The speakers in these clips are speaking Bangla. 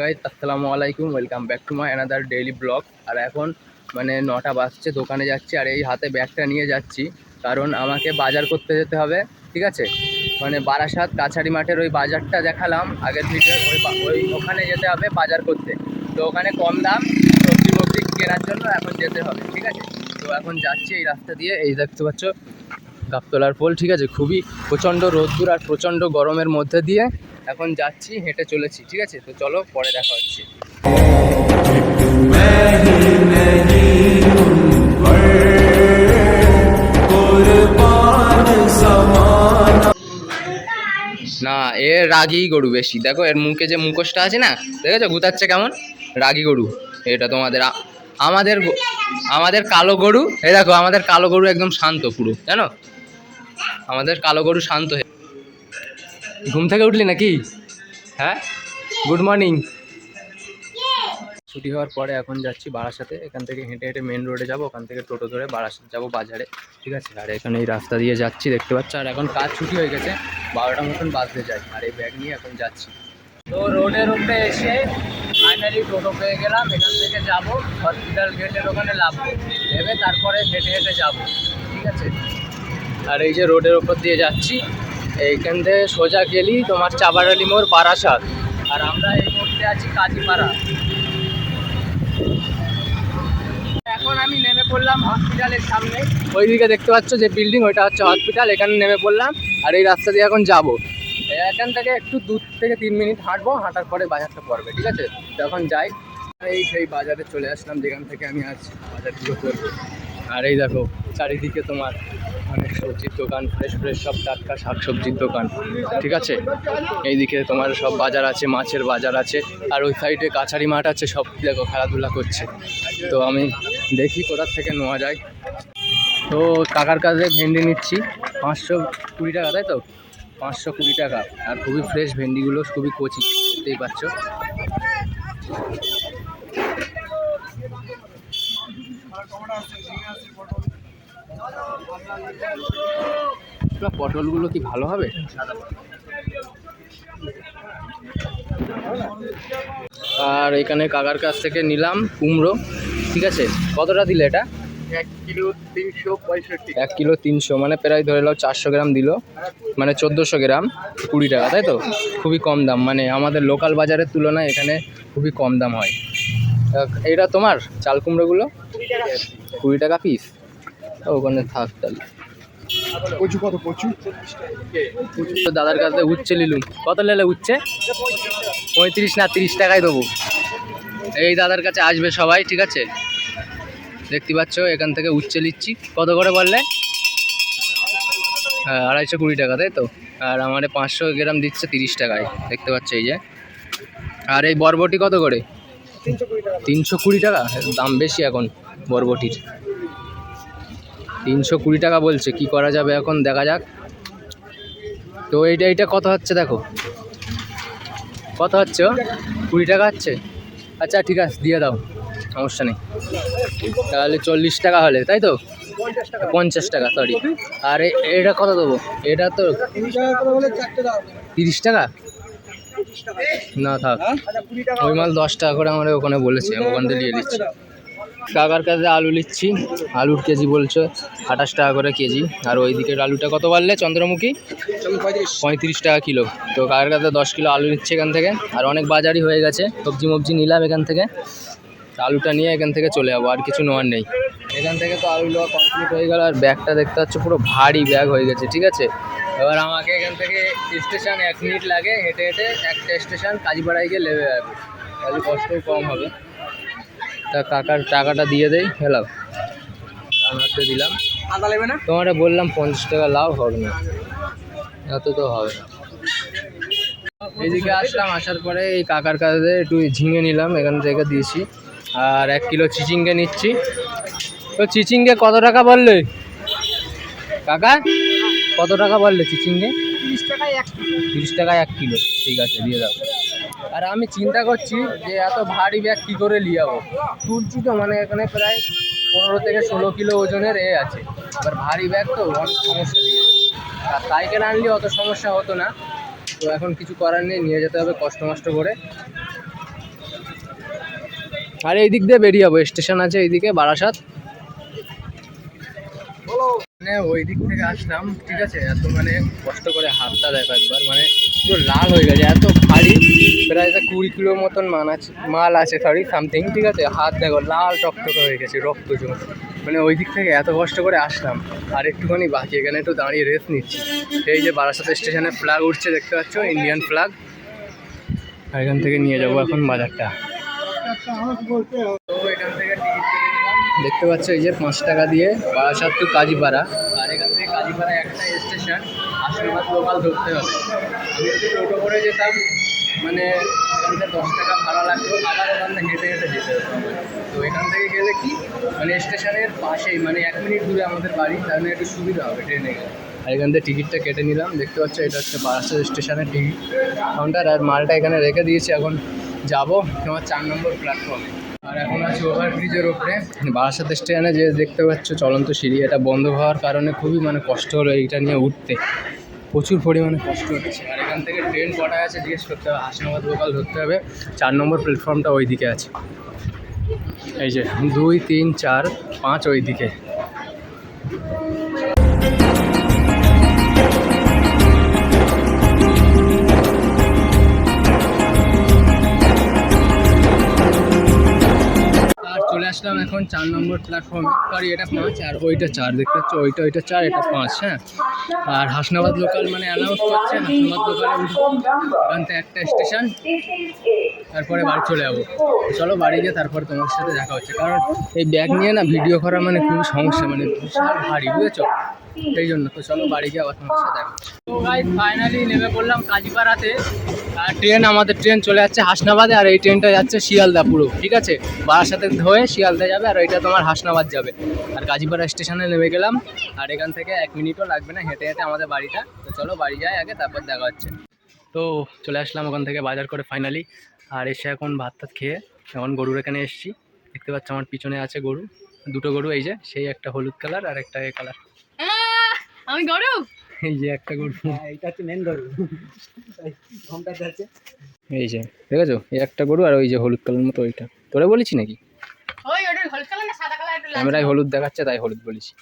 গাইজ আসসালামু আলাইকুম welcome back to my another daily blog আর এখন মানে নটা বাজছে, দোকানে যাচ্ছি আর এই হাতে ব্যাগটা নিয়ে যাচ্ছি। কারণ আমাকে বাজার করতে যেতে হবে, ঠিক আছে? মানে বারাসাত কাছারি মাঠের ওই বাজারটা দেখালাম, আগের ভিডিও ওই ওই ওখানে যেতে হবে বাজার করতে। তো ওখানে কম দাম, সবজি মবজি কেনার জন্য এখন যেতে হবে, ঠিক আছে? তো এখন যাচ্ছি এই রাস্তা দিয়ে, এই দেখতে পাচ্ছ গাবতলার পোল ঠিক আছে? খুবই প্রচণ্ড রোদ্দুর আর প্রচণ্ড গরমের মধ্যে দিয়ে এখন যাচ্ছি, হেঁটে চলেছি, ঠিক আছে? তো চলো পরে দেখা হচ্ছে। না, এ রাগি গরু বেশি। দেখো, এর মুখে যে মুখোশটা আছে না, দেখেছ? গুতাচ্ছে কেমন? রাগি গরু। এটা তোমাদের আমাদের আমাদের কালো গরু, এই দেখো, আমাদের কালো গরু একদম শান্ত পুরো, জানো? আমাদের কালো গরু শান্ত হয়ে ঘুম থেকে উঠলি নাকি? হ্যাঁ? গুড মর্নিং ছুটি হওয়ার পরে এখন যাচ্ছি বারাসাতে। এখান থেকে হেঁটে হেঁটে মেন রোডে যাব। ওখান থেকে টোটো ধরে বারাসাত যাব বাজারে। ঠিক আছে? আর এখানে এই রাস্তা দিয়ে যাচ্ছি দেখতে পাচ্ছ। আর এখন কাজ ছুটি হয়ে গেছে। বারোটার মতন বাজতে যাই আর এই ব্যাগ নিয়ে এখন যাচ্ছি। তো রোডের উপরে এসে ফাইনালি টোটো পেয়ে গেলাম। এখান থেকে যাব। হসপিটাল গেটের ওখানে লাভবো ভেবে তারপরে হেঁটে হেঁটে যাব। ঠিক আছে? আর এই যে রোডের উপর দিয়ে যাচ্ছি, এইখান থেকে সোজা গেলি তোমার চাবারালি মোড় বারাসাত। আর আমরা এই মুহূর্তে আছি কাজীপাড়া। এখন আমি নেমে পড়লাম হসপিটালের সামনে। ওইদিকে দেখতে পাচ্ছ যে বিল্ডিং, ওইটা হচ্ছে হসপিটাল, এখানে নেমে পড়লাম। আর এই রাস্তা দিয়ে এখন যাব। এখান থেকে একটু দূর থেকে তিন মিনিট হাঁটবো, হাঁটার পরে বাজারটা পড়বে, ঠিক আছে? তখন যাই, এই সেই বাজারে চলে আসলাম, যেখান থেকে আমি আজ বাজারগুলো করব। আর এই দেখো, চারিদিকে তোমার অনেক সবজির দোকান ফ্রেশ ফ্রেশ সব টাটকা শাক সবজির দোকান, ঠিক আছে? এইদিকে তোমার সব বাজার আছে, মাছের বাজার আছে, আর ওই সাইডে কাছারি মাঠ আছে, সব দেখো খেলাধুলা করছে। তো আমি দেখি কোথার থেকে নেওয়া যায়। তো কাকার কাছে ভেন্ডি নিচ্ছি, পাঁচশো কুড়ি টাকা, তাই তো? পাঁচশো কুড়ি টাকা, আর খুবই ফ্রেশ ভেন্ডিগুলো, খুবই কচি, দেখতেই পাচ্ছ। পটলগুলো কি ভালো হবে? আর এখানে কাকার কাছ থেকে নিলাম কুমড়ো ঠিক আছে? কতটা দিলে এটা? এক কিলো তিনশো পঁয়ষট্টি। এক কিলো তিনশো মানে প্রায় ধরে নাও চারশো গ্রাম দিল মানে চোদ্দোশো গ্রাম কুড়ি টাকা তাই তো? খুবই কম দাম মানে আমাদের লোকাল বাজারের তুলনায় এখানে খুবই কম দাম হয়। এটা তোমার চাল কুমড়োগুলো? কুড়ি টাকা পিস ওখানে থাক তাহলে কচু কত কচু? দাদার কাছে উচ্ছে নিলুম। কত লেলে উচ্ছে? পঁয়ত্রিশ না তিরিশ টাকায় দেবো। এই দাদার কাছে আসবে সবাই ঠিক আছে? দেখতে পাচ্ছ এখান থেকে উচ্ছে নিচ্ছি। কত করে বললে? হ্যাঁ আড়াইশো কুড়ি টাকা তাই তো? আর আমারে পাঁচশো গ্রাম দিচ্ছে তিরিশ টাকায়। দেখতে পাচ্ছ এই যে। আর এই বরবটি কত করে? তিনশো কুড়ি টাকা। দাম বেশি এখন বরবটির। তিনশো কুড়ি টাকা বলছে, কি করা যাবে এখন? দেখা যাক। তো এইটা এইটা কত হচ্ছে দেখো? কত হচ্ছে? কুড়ি টাকা হচ্ছে? আচ্ছা ঠিক আছে, দিয়ে দাও, সমস্যা নেই। তাহলে চল্লিশ টাকা হলে, তাই তো? পঞ্চাশ টাকা সরি আর এটা কত দেবো? এটা তো তিরিশ টাকা? না, থাক। ওই মাল দশ টাকা করে আমার ওখানে বলেছে ওখান থেকে নিয়ে নিচ্ছি কাকার কাছে আলু নিচ্ছি। আলুর কেজি বলছে আঠাশ টাকা করে কেজি। আর ওই দিকের আলুটা কত বাড়লে চন্দ্রমুখী? পঁয়ত্রিশ টাকা কিলো। তো কাকার কাছে দশ কিলো আলু নিচ্ছে এখান থেকে। আর অনেক বাজারই হয়ে গেছে। সবজি মবজি নিলাম এখান থেকে। আলুটা নিয়ে এখান থেকে চলে যাব, আর কিছু নেওয়ার নেই। এখান থেকে তো আলু নেওয়া কমপ্লিট হয়ে গেল। আর ব্যাগটা দেখতে পাচ্ছ, পুরো ভারী ব্যাগ হয়ে গেছে, ঠিক আছে? এবার আমাকে এখান থেকে স্টেশন এক মিনিট লাগে। হেঁটে হেঁটে একটা স্টেশন কাজীপাড়ায় গিয়ে লেবে যাবে। তাহলে কষ্টও কম হবে। তা কাকার টাকাটা দিয়ে দেই হেলাও আমাকে দিলাম। আদা নেবে না? তোমারে বললাম পঞ্চাশ টাকা লাভ হবে না। এত তো হবে। না এইদিকে আসলাম আসার পরে এই কাকার কাছে একটু ঝিঙে নিলাম এখান থেকে দিয়েছি। আর এক কিলো চিচিঙ্গে নিচ্ছি। তো চিচিঙ্গে কত টাকা বললে? কাকা কত টাকা বললে চিচিঙ্গে? তিরিশ টাকায় এক কিলো। ঠিক আছে দিয়ে দাও। আর আমি চিন্তা করছি যে এত ভারী ব্যাগ কী করে নিয়ে যাব? তুলছি তো মানে এখানে প্রায় পনেরো থেকে ষোলো কিলো ওজনের এ আছে। এবার ভারী ব্যাগ তো অনেক সমস্যা দিয়ে আর সাইকেল আনলে অত সমস্যা হতো না। তো এখন কিছু করার নেই, নিয়ে যেতে হবে কষ্ট মষ্ট করে। আর এই দিক দিয়ে বেরিয়ে যাব। স্টেশন আছে এইদিকে, বারাসাত। মানে ওই দিক থেকে আসলাম, ঠিক আছে? এত মানে কষ্ট করে হাতটা দেখো একবার মানে পুরো লাল হয়ে গেছে, এত ভারী, প্রায় কুড়ি কিলো মতন মান আছে, মাল আছে সরি সামথিং ঠিক আছে? হাত দেখো, লাল টকটকে হয়ে গেছে, রক্ত জমে। মানে ওই দিক থেকে এত কষ্ট করে আসলাম, আর একটুখানি বাকি, এখানে একটু দাঁড়িয়ে রেস্ট নিচ্ছি। এই যে বারাসাত স্টেশনে ফ্ল্যাগ উঠছে, দেখতে পাচ্ছ? ইন্ডিয়ান ফ্ল্যাগ আর এখান থেকে নিয়ে যাব এখন বাজারটা। দেখতে পাচ্ছ এই যে পাঁচ টাকা দিয়ে বারাসাত টু কাজীপাড়া। আর এখান থেকে কাজীপাড়া একটা স্টেশন, আশীর্বাদ লোকাল ধরতে হবে। আমি যদি টোটো করে যেতাম মানে থেকে দশ টাকা ভাড়া লাগতো, আবার ওখান থেকে হেঁটে হেঁটে যেতে হতো। তো এখান থেকে গেলে কি মানে স্টেশনের পাশেই মানে এক মিনিট দূরে আমাদের বাড়ি, তার জন্য একটু সুবিধা হবে ট্রেনে গেলে। আর এখান থেকে টিকিটটা কেটে নিলাম। দেখতে পাচ্ছ, এটা হচ্ছে বারাসাত স্টেশনের টিকিট। কাউন্টার আর মালটা এখানে রেখে দিয়েছি। এখন যাব, তোমার চার নম্বর প্ল্যাটফর্মে আর এখন আছে ওভারব্রিজের ওপরে বারাসাত স্টেশনে যে দেখতে পাচ্ছ চলন্ত সিঁড়ি, এটা বন্ধ হওয়ার কারণে খুবই মানে কষ্ট হলো এইটা নিয়ে উঠতে। প্রচুর পরিমাণে কষ্ট হচ্ছে। আর এখান থেকে ট্রেন কটা আছে জিজ্ঞেস করতে হবে, হাসনাবাদ লোকাল ধরতে হবে। চার নম্বর প্ল্যাটফর্মটা ওই দিকে আছে। এই যে দুই, তিন, চার, পাঁচ ওই দিকে চলে এখন চার নম্বর প্ল্যাটফর্মে সরি এটা পাঁচ আর ওইটা চার, দেখতে পাচ্ছ? ওইটা ওইটা চার, এটা পাঁচ হ্যাঁ? আর হাসনাবাদ লোকাল মানে অ্যানাউন্স করছে, হাসনাবাদ লোকালে ওখান থেকে একটা স্টেশন তারপরে বাড়ি চলে যাব। চলো বাড়ি গিয়ে তারপরে তোমার সাথে দেখা হচ্ছে। কারণ এই ব্যাগ নিয়ে না ভিডিও করা মানে খুবই সমস্যা মানে বিশাল ভারী, বুঝেছ? সেই জন্য তো চলো বাড়ি গিয়ে আবার তোমার সাথে দেখা ফাইনালি নেমে পড়লাম কাজীপাড়াতে। আর ট্রেন আমাদের ট্রেন চলে যাচ্ছে হাসনাবাদে আর এই ট্রেনটা যাচ্ছে শিয়ালদা পুরো, ঠিক আছে? সাথে হয়ে শিয়ালদা যাবে আর ওইটা তোমার হাসনাবাদ যাবে। আর গাজীপাড়া স্টেশনে নেমে গেলাম, আর এখান থেকে এক মিনিটও লাগবে না হেঁটে হেঁটে আমাদের বাড়িটা। তো চলো বাড়ি যাই আগে, তারপর দেখা হচ্ছে। তো চলে আসলাম ওখান থেকে বাজার করে ফাইনালি আর এসে এখন ভাত টাত খেয়ে এখন গরুর এখানে এসেছি। দেখতে পাচ্ছ আমার পিছনে আছে গরু, দুটো গরু, এই যে, সেই একটা হলুদ কালার আর একটা এ কালার আমি গরু? এই যে একটা গরু। এইটা হচ্ছে মেন ধরু ঘণ্টা যাচ্ছে এই যে দেখেছ? এই একটা গরু আর ওই যে হলুদ কালার মতো ওইটা। তোরে বলেছি নাকি? ওই ওটা হলুদ কালার না সাদা কালার ক্যামেরায় হলুদ দেখাচ্ছে তাই হলুদ বলেছি।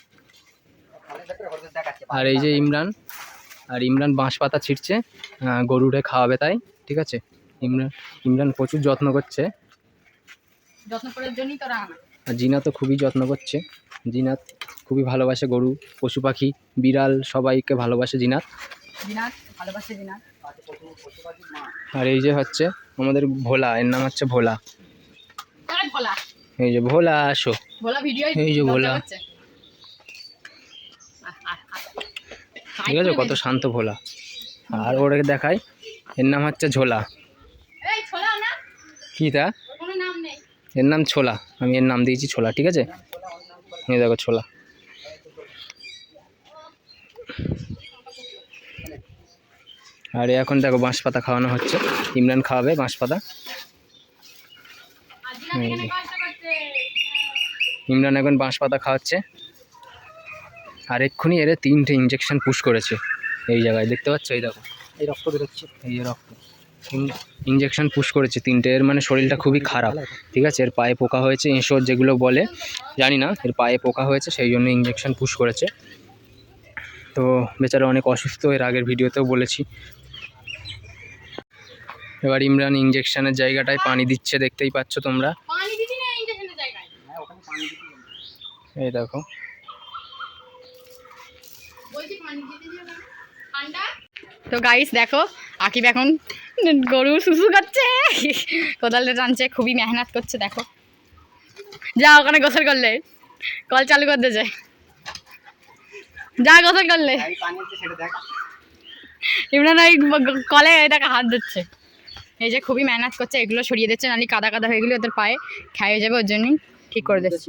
আর এই যে ইমরান আর ইমরান বাঁশ পাতা ছিটছে আহ, গরুরে খাওয়াবে তাই ঠিক আছে? ইমরান ইমরান প্রচুর যত্ন করছে। যত্ন করার জন্যই তোরা আনা আর জিনা তো খুবই যত্ন করছে। জিনাত। খুবই ভালোবাসে গরু পশু পাখি বিড়াল সবাইকে ভালোবাসে জিনাত। আর এই যে হচ্ছে আমাদের ভোলা এর নাম হচ্ছে ভোলা। এই যে ভোলা আসো। এই যে ভোলা। ঠিক আছে কত শান্ত ভোলা। আর ওটাকে দেখাই এর নাম হচ্ছে ঝোলা। কী তা? ওর এর নাম ছোলা। আমি এর নাম দিয়েছি ছোলা ঠিক আছে? এই দেখো ছোলা। আর এখন দেখো বাঁশ পাতা খাওয়ানো হচ্ছে। ইমরান খাওয়াবে বাঁশ পাতা ইমরান এখন বাঁশ পাতা খাওয়াচ্ছে। আর এক্ষুনি এর তিনটে ইঞ্জেকশন পুশ করেছে। এই জায়গায় দেখতে পাচ্ছ? এই দেখো। এই রক্ত বেরোচ্ছে। এই রক্ত। ইঞ্জেকশন পুশ করেছে তিনটে। এর মানে শরীরটা খুবই খারাপ ঠিক আছে? এর পায়ে পোকা হয়েছে এঁসোর যেগুলো বলে জানি না এর পায়ে পোকা হয়েছে সেই জন্য ইঞ্জেকশন পুশ করেছে। তো বেচারা অনেক অসুস্থ এর আগের ভিডিওতেও বলেছি। এবার ইমরান ইঞ্জেকশনের জায়গাটায় পানি দিচ্ছে দেখতেই পাচ্ছ তোমরা। জায়গায়? এই দেখো। বলছি পানি দিতে দিও না। ঠান্ডা? তো গাইস দেখো আকিব এখন গরু সুসু করছে কোদালটা টানছে খুবই মেহনত করছে দেখো। যা ওখানে গোসল করলে। কল চালু করতে যায় যা গোসল করলে। ইমরান ওই কলে এটাকে হাত দিচ্ছে। এই যে খুবই মেহনত করছে এগুলো সরিয়ে দিচ্ছে নালি কাদা কাদা হয়ে গেলে ওদের পায়ে খাইয়ে যাবে ওর জন্যই। ঠিক করে দিচ্ছে।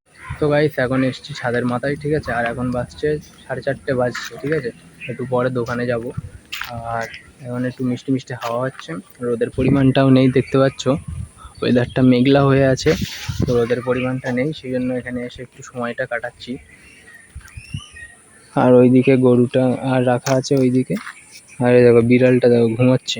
তো গাইস এখন এসছি ছাদের মাথায়, ঠিক আছে? আর এখন বাজছে সাড়ে চারটে বাজছে, ঠিক আছে? একটু পরে দোকানে যাব। আর এখন একটু মিষ্টি মিষ্টি হাওয়া হচ্ছে। রোদের পরিমাণটাও নেই, দেখতে পাচ্ছ? ওয়েদারটা মেঘলা হয়ে আছে, তো রোদের পরিমাণটা নেই সেই জন্য এখানে এসে একটু সময়টা কাটাচ্ছি। আর ওইদিকে গরুটা আর রাখা আছে ওইদিকে। আর দেখো, বিড়ালটা দেখো, ঘুমাচ্ছে।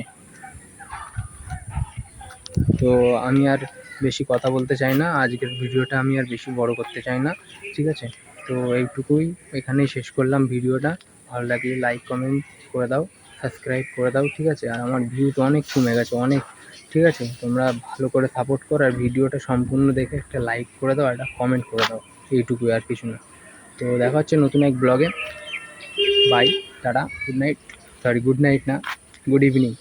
তো আমি আর বেশি কথা বলতে চাই না, আজকের ভিডিওটা আমি আর বেশি বড় করতে চাই না, ঠিক আছে? তো এইটুকুই, এখানেই শেষ করলাম ভিডিওটা, ভালো লাগলে লাইক কমেন্ট করে দাও সাবস্ক্রাইব করে দাও, ঠিক আছে? আর আমার ভিউ তো অনেক কমে গেছে, অনেক, ঠিক আছে? তোমরা ভালো করে সাপোর্ট করো আর ভিডিওটা সম্পূর্ণ দেখে একটা লাইক করে দাও একটা কমেন্ট করে দাও, এইটুকুই আর কিছু না। তো দেখা হচ্ছে নতুন এক ব্লগে bye tata good night sorry good night না গুড ইভিনিং